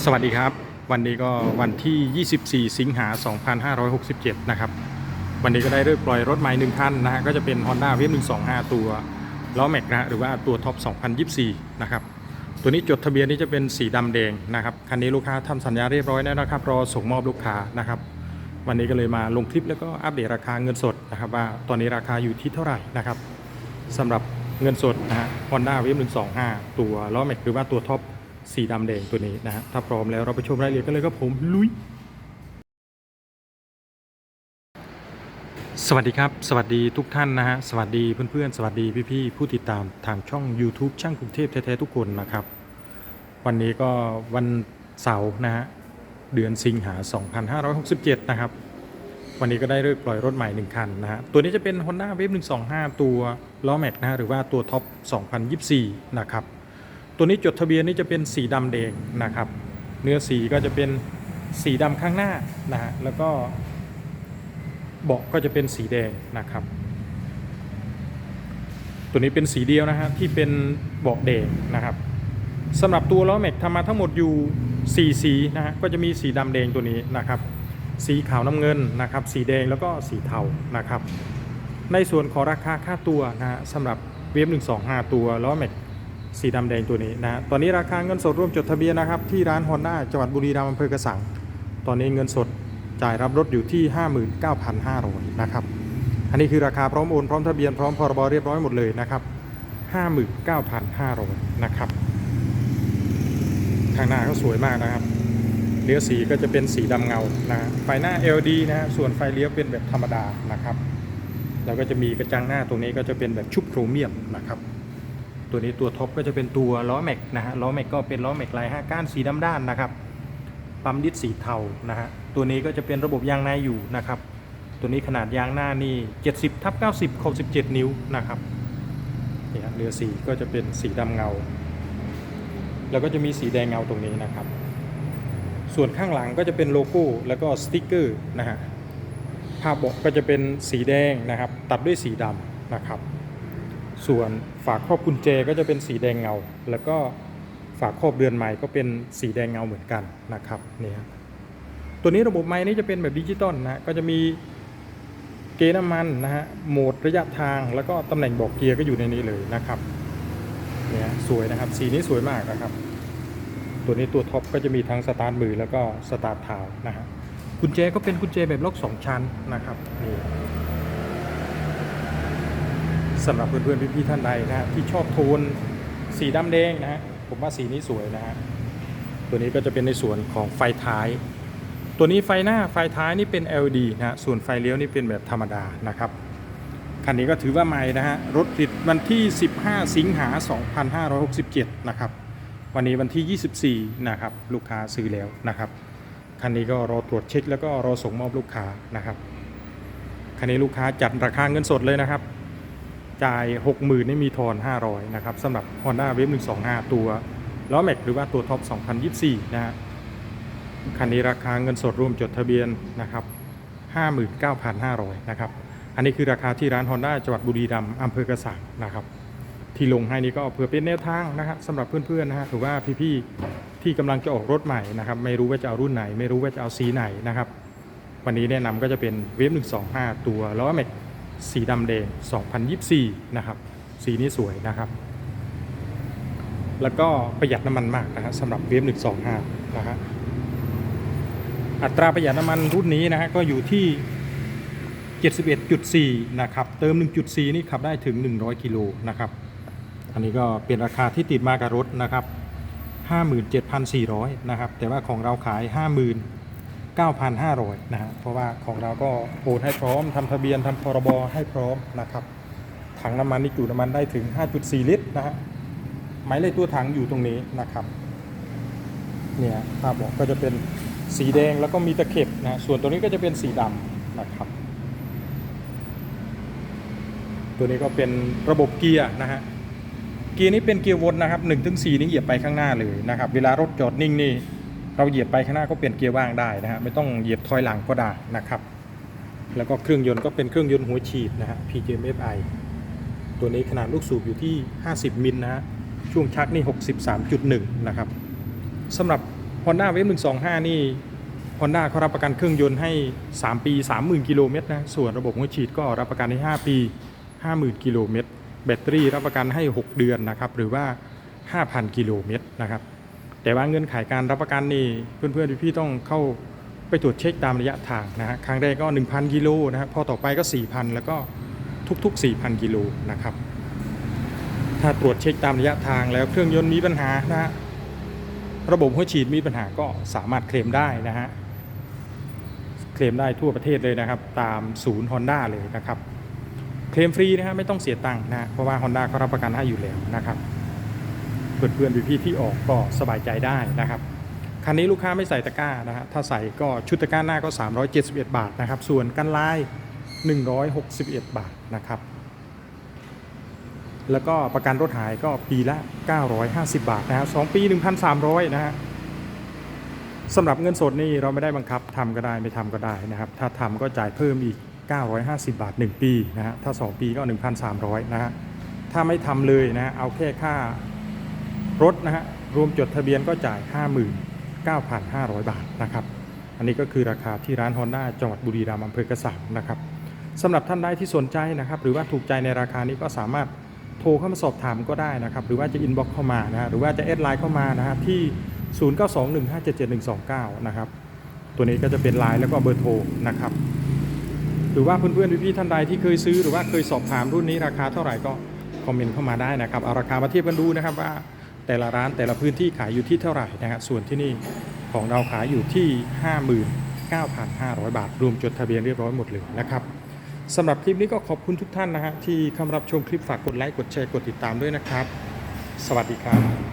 สวัสดีครับ วันนี้ก็วันที่ 24 สิงหา 2567 นะครับ วันนี้ก็ได้เริ่มปล่อยรถใหม่หนึ่งคันนะฮะก็จะเป็น Honda w a v e 125 ตัวล้อแม็กนะฮะหรือว่าตัวท็อป 2024 นะครับ ตัวนี้จดทะเบียนนี้จะเป็นสีดำแดงนะครับ คันนี้ลูกค้าทำสัญญาเรียบร้อยแล้วนะครับรอส่งมอบลูกค้านะครับ วันนี้ก็เลยมาลงคลิปแล้วก็อัปเดตราคาเงินสดนะครับว่าตอนนี้ราคาอยู่ที่เท่าไหร่นะครับสำหรับเงินสดนะฮะ Honda w a v e 125 ตัวล้อแม็กหรือว่าตัวท็อป สีดำแดงตัวนี้นะฮะถ้าพร้อมแล้วเราไปชมรายละเอียดกันเลยครับผมลุย สวัสดีครับ สวัสดีทุกท่านนะฮะ สวัสดีเพื่อนๆ สวัสดีพี่ๆ ผู้ติดตามทางช่อง YouTube ช่างกรุงเทพแท้ๆทุกคนนะครับ วันนี้ก็วันเสาร์นะฮะ เดือนสิงหา 2567 นะครับ วันนี้ก็ได้เลิกปล่อยรถใหม่หนึ่งคันนะฮะ ตัวนี้จะเป็น Honda Wave 125 ตัวล้อแม็กนะฮะหรือว่าตัวท็อป 2024 นะครับ ตัวนี้จดทะเบียนนี่จะเป็นสีดำแดงนะครับ เนื้อสีก็จะเป็นสีดำข้างหน้านะฮะแล้วก็เบาะก็จะเป็นสีแดงนะครับ ตัวนี้เป็นสีเดียวนะฮะที่เป็นเบาะแดงนะครับสำหรับตัวล้อแม็กทำมาทั้งหมดอยู่4สีนะฮะก็จะมีสีดำแดงตัวนี้นะครับ สีขาวน้ำเงินนะครับ สีแดงแล้วก็สีเทานะครับ ในส่วนของราคาค่าตัวนะฮะสำหรับเวฟ125 ตัวล้อแม็ก สีดำแดงตัวนี้นะตอนนี้ราคาเงินสดร่วมจดทะเบียนนะครับที่ร้านฮอนด้าจังหวัดบุรีรัมย์อำเภอกระสัง ตอนนี้เงินสดจ่ายรับรถอยู่ที่ 59,500นะครับอันนี้คือราคาพร้อมโอนพร้อมทะเบียนพร้อมพรบเรียบร้อยหมดเลยนะครับ59,500นะครับข้างหน้าก็สวยมากนะครับเลี้ยวสีก็จะเป็นสีดำเงานะไฟหน้า LED นะฮะส่วนไฟเลี้ยวเป็นแบบธรรมดานะครับ แล้วก็จะมีกระจังหน้าตรงนี้ก็จะเป็นแบบชุบโครเมียมนะครับ ตัวนี้ตัวท็อปก็จะเป็นตัวล้อแม็กนะฮะล้อแม็กก็เป็นล้อแม็กลาย5ก้านสีดำด้านนะครับปั๊มดิสสีเทานะฮะตัวนี้ก็จะเป็นระบบยางในอยู่นะครับ ตัวนี้ขนาดยางหน้านี่ 70ทับ90คม17 นิ้วนะครับเนี่ฮะเรือสีก็จะเป็นสีดำเงา แล้วก็จะมีสีแดงเงาตรงนี้นะครับ ส่วนข้างหลังก็จะเป็นโลโก้แล้วก็สติ๊กเกอร์นะฮะภาพเบาะก็จะเป็นสีแดงนะครับ ตัดด้วยสีดำนะครับ ส่วนฝาครอบกุญแจก็จะเป็นสีแดงเงา แล้วก็ฝาครอบเรือนไม้ก็เป็นสีแดงเงาเหมือนกันนะครับนี่ครับตัวนี้ระบบไม้นี้จะเป็นแบบดิจิตอลนะก็จะมีเกณฑ์น้ำมันนะฮะโหมดระยะทางแล้วก็ตำแหน่งบอกเกียร์ก็อยู่ในนี้เลยนะครับเนี่ยสวยนะครับสีนี้สวยมากนะครับ ตัวนี้ตัวท็อปก็จะมีทั้งสตาร์ทมือแล้วก็สตาร์ทเท้านะฮะกุญแจก็เป็นกุญแจแบบล็อกสองชั้นนะครับนี่ สำหรับเพื่อนๆพี่ๆท่านใดนะฮะที่ชอบโทนสีดำแดงนะฮะผมว่าสีนี้สวยนะฮะตัวนี้ก็จะเป็นในส่วนของไฟท้าย ตัวนี้ไฟหน้าไฟท้ายนี่เป็น LED นะฮะส่วนไฟเลี้ยวนี่เป็นแบบธรรมดานะครับคันนี้ก็ถือว่าใหม่นะฮะรถติดวันที่ 15 สิงหา 2567 นะครับ วันนี้วันที่ 24 นะครับ ลูกค้าซื้อแล้วนะครับ คันนี้ก็รอตรวจเช็คแล้วก็รอส่งมอบลูกค้านะครับ คันนี้ลูกค้าจัดราคาเงินสดเลยนะครับ จ่าย 60,000นี่มีทอน 500 นะครับสำหรับ Honda Wave 125 ตัวล้อแม็กหรือว่าตัวท็อป 2024 นะฮะคันนี้ราคาเงินสดรวมจดทะเบียนนะครับ 59,500 นะครับ อันนี้คือราคาที่ร้าน Honda จังหวัดบุรีรัมย์อำเภอกระสังนะครับ ที่ลงให้นี่ก็เพื่อเป็นแนวทางนะครับสำหรับเพื่อนๆนะฮะหรือว่าพี่ๆที่กำลังจะออกรถใหม่นะครับไม่รู้ว่าจะเอารุ่นไหน ไม่รู้ว่าจะเอาสีไหนนะครับวันนี้แนะนำก็จะเป็นเวฟ125 ตัวล้อแม็ก สีดำแดง 2024 นะครับ สีนี้สวยนะครับ แล้วก็ประหยัดน้ำมันมากนะฮะสำหรับเวฟ125 นะฮะ อัตราประหยัดน้ำมันรุ่นนี้นะฮะก็อยู่ที่ 71.4 นะครับ เติม 1.4 นี่ขับได้ถึง 100 กิโลนะครับ อันนี้ก็เป็นราคาที่ติดมากับรถนะครับ 57,400 นะครับ แต่ว่าของเราขาย 50,000 9,500นะฮะเพราะว่าของเราก็โอนให้พร้อมทำทะเบียนทำพรบให้พร้อมนะครับถังน้ำมันนี่จุน้ำมันได้ถึง 5.4 ลิตรนะฮะหมายเลขตัวถังอยู่ตรงนี้นะครับเนี่ยภาพบอกก็จะเป็นสีแดงแล้วก็มีตะเข็บนะส่วนตัวนี้ก็จะเป็นสีดำนะครับ ตัวนี้ก็เป็นระบบเกียร์นะฮะเกียร์นี้เป็นเกียร์วนนะครับ1-4นี่เหยียบไปข้างหน้าเลยนะครับ เวลารถจอดนิ่งนี่ เราเหยียบไปข้างหน้าก็เปลี่ยนเกียร์ว่างได้นะฮะไม่ต้องเหยียบถอยหลังก็ได้นะครับ แล้วก็เครื่องยนต์ก็เป็นเครื่องยนต์หัวฉีดนะฮะ PJMFI ตัวนี้ขนาดลูกสูบอยู่ที่ 50 มิลนะฮะช่วงชักนี่ 63.1 นะครับสำหรับ Honda w a v e 125 นี่ Honda เขารับประกันเครื่องยนต์ให้ 3 ปี 30,000 กิโลเมตรนะส่วนระบบหัวฉีดก็รับประกันให้ 5 ปี 50,000 กิโลเมตรแบตเตอรี่รับประกันให้ 6 เดือนนะครับหรือว่า 5,000 กิโลเมตรนะครับ แต่ว่าเงื่อนไขการรับประกันนี่เพื่อนๆพี่ๆต้องเข้าไปตรวจเช็คตามระยะทางนะฮะครั้งแรกก็ 1,000 กิโลนะครับพอต่อไปก็ 4,000 แล้วก็ทุก ๆ 4,000 กิโลนะครับ ถ้าตรวจเช็คตามระยะทางแล้วเครื่องยนต์มีปัญหานะฮะระบบหัวฉีดมีปัญหาก็สามารถเคลมได้นะฮะเคลมได้ทั่วประเทศเลยนะครับ ตามศูนย์ Honda เลยนะครับ เคลมฟรีนะฮะไม่ต้องเสียตังค์นะฮะเพราะว่า Honda เขารับประกันให้อยู่แล้วนะครับ เพื่อนๆพี่ๆที่ออกก็สบายใจได้นะครับคันนี้ลูกค้าไม่ใส่ตะกร้านะฮะถ้าใส่ก็ชุดตะกร้าหน้าก็ 371 บาทนะครับ ส่วนกันลาย 161 บาทนะครับ แล้วก็ประกันรถหายก็ปีละ 950 บาทนะฮะสองปี 1,300 นะฮะสำหรับเงินสดนี่เราไม่ได้บังคับทำก็ได้ไม่ทำก็ได้นะครับ ถ้าทำก็จ่ายเพิ่มอีก 950 บาท 1 ปีนะฮะถ้า 2 ปีก็ 1,300 นะฮะถ้าไม่ทำเลยนะเอาแค่ค่า รถนะฮะรวมจดทะเบียนก็จ่าย 59,500 บาทนะครับอันนี้ก็คือราคาที่ร้าน Honda จังหวัดบุรีรัมย์อำเภอกระสังนะครับสำหรับท่านใดที่สนใจนะครับ หรือว่าถูกใจในราคานี้ก็สามารถโทรเข้ามาสอบถามก็ได้นะครับ หรือว่าจะอินบ็อกซ์เข้ามานะฮะหรือว่าจะแอดไลน์เข้ามานะฮะที่ 0921577129 นะครับ ตัวนี้ก็จะเป็นไลน์แล้วก็เบอร์โทรนะครับ หรือว่าเพื่อนๆพี่ๆท่านใดที่เคยซื้อหรือว่าเคยสอบถามรุ่นนี้ราคาเท่าไหร่ก็คอมเมนต์เข้ามาได้นะครับเอาราคามาเทียบกันดูนะครับว่า แต่ละร้านแต่ละพื้นที่ขายอยู่ที่เท่าไหร่นะฮะส่วนที่นี่ของเราขายอยู่ที่ 59,500 บาท รวมจดทะเบียนเรียบร้อยหมดเลยนะครับสำหรับคลิปนี้ก็ขอบคุณทุกท่านนะฮะที่เข้ามารับชมคลิปฝากกดไลค์กดแชร์กดติดตามด้วยนะครับ สวัสดีครับ